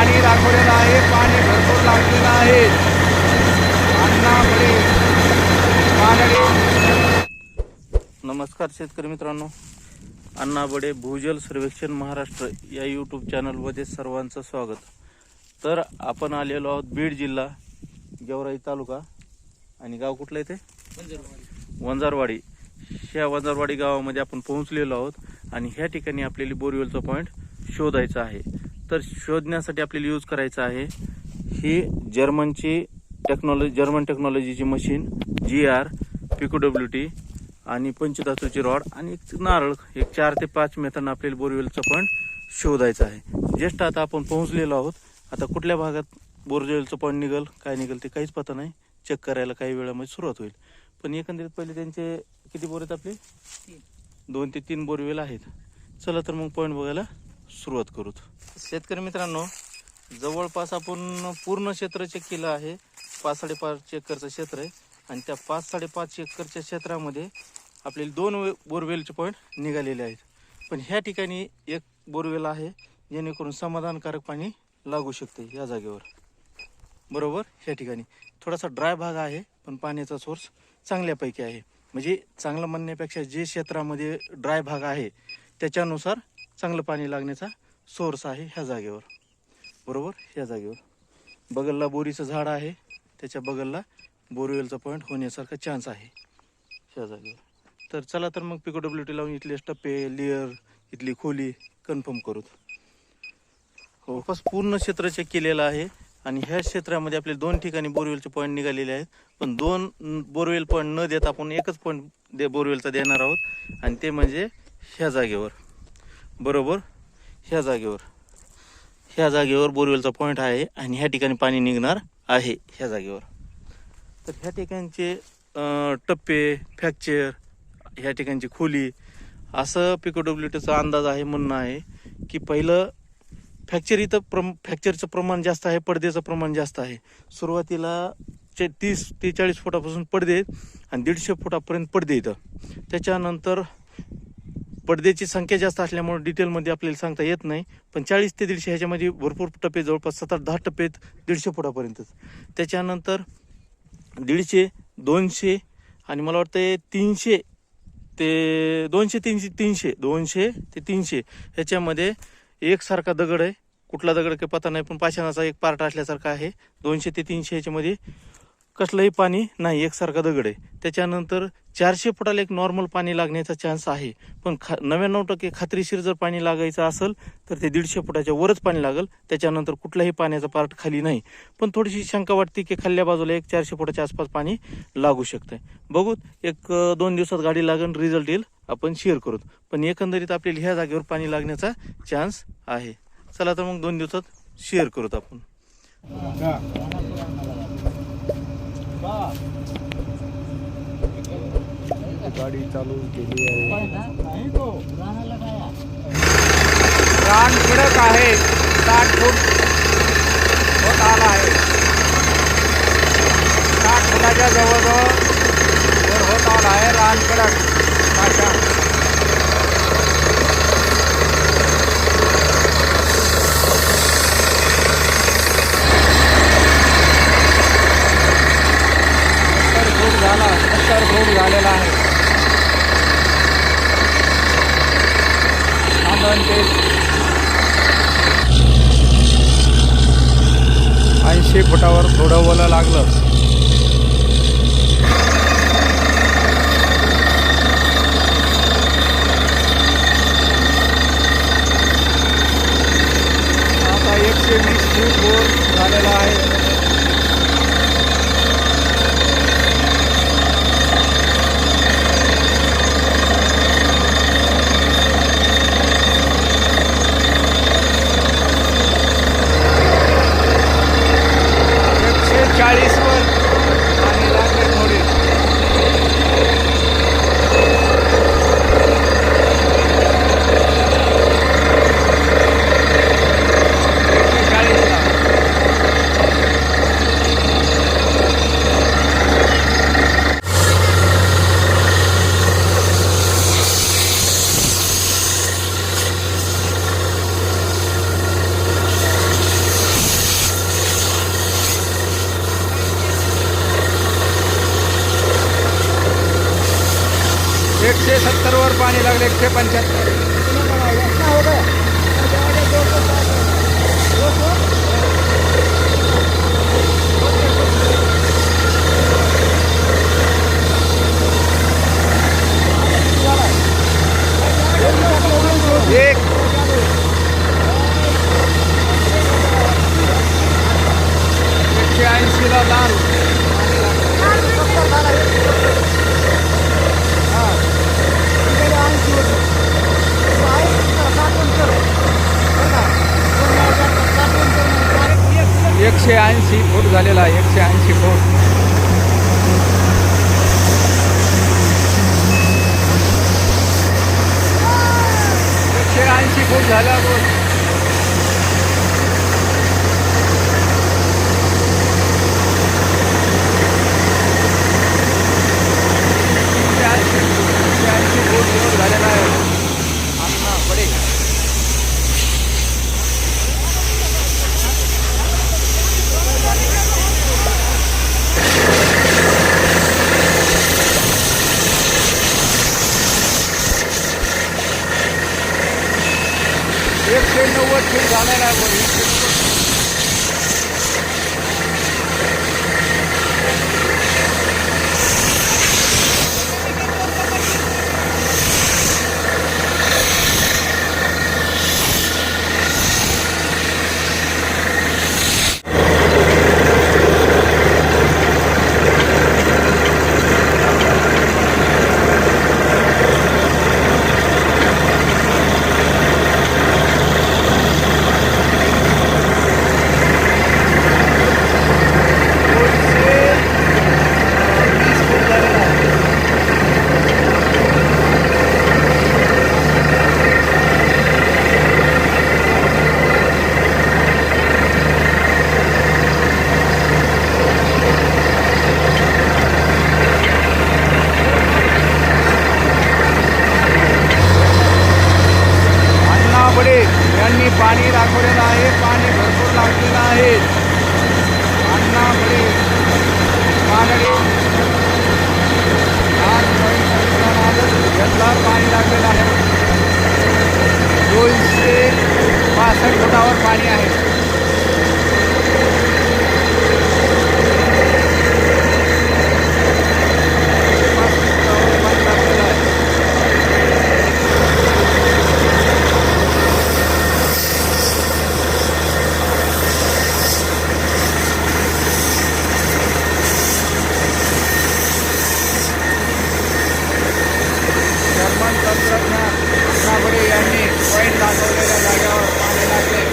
पाणी दाखवलेलं आहे पाणी भरपूर लागलेलं आहे. नमस्कार शेतकरी मित्रांनो. अण्णा बडे भूजल सर्वेक्षण महाराष्ट्र या यूट्यूब चॅनलमध्ये सर्वांचं स्वागत. तर आपण आलेलो आहोत बीड जिल्हा गेवराई तालुका आणि गाव कुठलं आहे ते वंजारवाडी. ह्या वंजारवाडी गावामध्ये आपण पोहोचलेलो आहोत आणि ह्या ठिकाणी आपल्याला बोरवेलचा पॉईंट शोधायचा आहे. तर शोधण्यासाठी आपल्याला यूज करायचं आहे ही जर्मनची टेक्नॉलॉजी जर्मन टेक्नॉलॉजीची मशीन जी आर पिको डब्ल्यू टी आणि पंचधातूची रॉड आणि एक नारळ एक चार ते पाच मेथांना आपल्याला बोरवेलचा पॉईंट शोधायचा आहे. जस्ट आता आपण पोहोचलेलो आहोत. आता कुठल्या भागात बोरवेलचं पॉईंट निघल काय निघल ते काहीच पता नाही. चेक करायला काही वेळामध्ये सुरुवात होईल. पण एकंदरीत पहिले त्यांचे किती बोर आहेत आपले? दोन ते तीन बोरवेल आहेत. चला तर मग पॉईंट बघायला सुरुवात करू शेतकरी मित्रांनो जवळपास आपण पूर्ण क्षेत्र चेक केलं आहे. पाच साडेपाच एकरचं क्षेत्र आहे. आणि त्या पाच साडेपाच एकरच्या क्षेत्रामध्ये आपल्याला दोन बोरवेलचे पॉईंट निघालेले आहेत. पण ह्या ठिकाणी एक बोरवेल आहे जेणेकरून समाधानकारक पाणी लागू शकते या जागेवर. बरोबर? ह्या ठिकाणी. थोडासा ड्राय भाग आहे पण पाण्याचा सोर्स चांगल्यापैकी आहे. म्हणजे चांगलं म्हणण्यापेक्षा जे क्षेत्रामध्ये ड्राय भाग आहे त्याच्यानुसार चांगलं पाणी लागण्याचा सोर्स आहे ह्या जागेवर. बरोबर? ह्या जागेवर. बगलला बोरीचं झाड आहे. त्याच्या बगलला बोरवेलचा पॉईंट होण्यासारखा चान्स आहे. ह्या जागेवर. तर चला तर मग पिको डब्ल्यू टी लावून इथले टप्पे लेअर इथली खोली कन्फर्म करू हो बस पूर्ण क्षेत्र चेक केलेलं आहे. आणि ह्या क्षेत्रामध्ये आपले दोन ठिकाणी बोरवेलचे पॉईंट निघालेले आहेत. पण दोन बोरवेल पॉईंट न देता आपण एकच पॉईंट दे बोरवेलचा देणार आहोत. आणि ते म्हणजे ह्या जागेवर. बरोबर? ह्या जागेवर. ह्या जागेवर बोरवेलचा पॉईंट आहे आणि ह्या ठिकाणी पाणी निघणार आहे ह्या जागेवर. तर ह्या ठिकाणचे टप्पे फ्रॅक्चर ह्या ठिकाणची खोली असं पिकोडब्ल्यूटीचा अंदाज आहे म्हणणं आहे की पहिलं फ्रॅक्चर इथं प्रम फ्रॅक्चरचं प्रमाण जास्त आहे पडद्याचं प्रमाण जास्त आहे. सुरुवातीला चे तीस ते चाळीस फुटापासून पडदे आणि दीडशे फुटापर्यंत पडदे इथं. त्याच्यानंतर पडद्याची संख्या जास्त असल्यामुळे डिटेलमध्ये आपल्याला सांगता येत नाही. पण चाळीस ते दीडशे ह्याच्यामध्ये भरपूर टप्पे जवळपास सात आठ दहा टप्पे आहेत दीडशे फुटापर्यंतच. त्याच्यानंतर दीडशे दोनशे आणि मला वाटतं तीनशे ते दोनशे तीनशे तीनशे दोनशे ते तीनशे ह्याच्यामध्ये एकसारखा दगड आहे. कुठला दगड काही पता नाही पण पाषाणाचा एक पार्ट असल्यासारखा आहे. दोनशे ते तीनशे ह्याच्यामध्ये कसलंही पाणी नाही एकसारखा दगड आहे. त्याच्यानंतर चारशे फुटाला एक नॉर्मल पाणी लागण्याचा चान्स आहे. पण खा नव्याण्णव टक्के खात्रीशीर जर पाणी लागायचं असेल तर ते दीडशे फुटाच्या वरच पाणी लागेल. त्याच्यानंतर कुठलाही पाण्याचा पार्ट खाली नाही. पण थोडीशी शंका वाटते की खाल्ल्या बाजूला एक चारशे फुटाच्या आसपास पाणी लागू शकतं बघू एक दोन दिवसात गाडी लागेल रिझल्ट येईल. आपण शेअर करू. पण एकंदरीत आपल्याला ह्या जागेवर पाणी लागण्याचा चान्स आहे. चला तर मग दोन दिवसात शेअर करूत आपण. गाडी चालू केली आहे. रान कडक आहे. साठ फूट होत आला आहे. साठ फुटाच्या जवळजवळ होत आला आहे रान कडक झालेला आहे. साधन ते ऐंशी फुटावर थोडं ओलं लागलं. आता एकशे वीस फूट बोर झालेला आहे. एकशे सत्तरवर पाणी लागले एकशे पंच्याहत्तर. फूट झालेला आहे एकशे ऐंशी फूट एकशे ऐंशी फूट झाल्यावर एकशे ऐंशी एकशे ऐंशी फूट वर झालेला आहे अण्णा बडे एकशे नव्वद फूट झालेला आहे वर एकशे नव्वद લાગો લાગો પાણી લાગે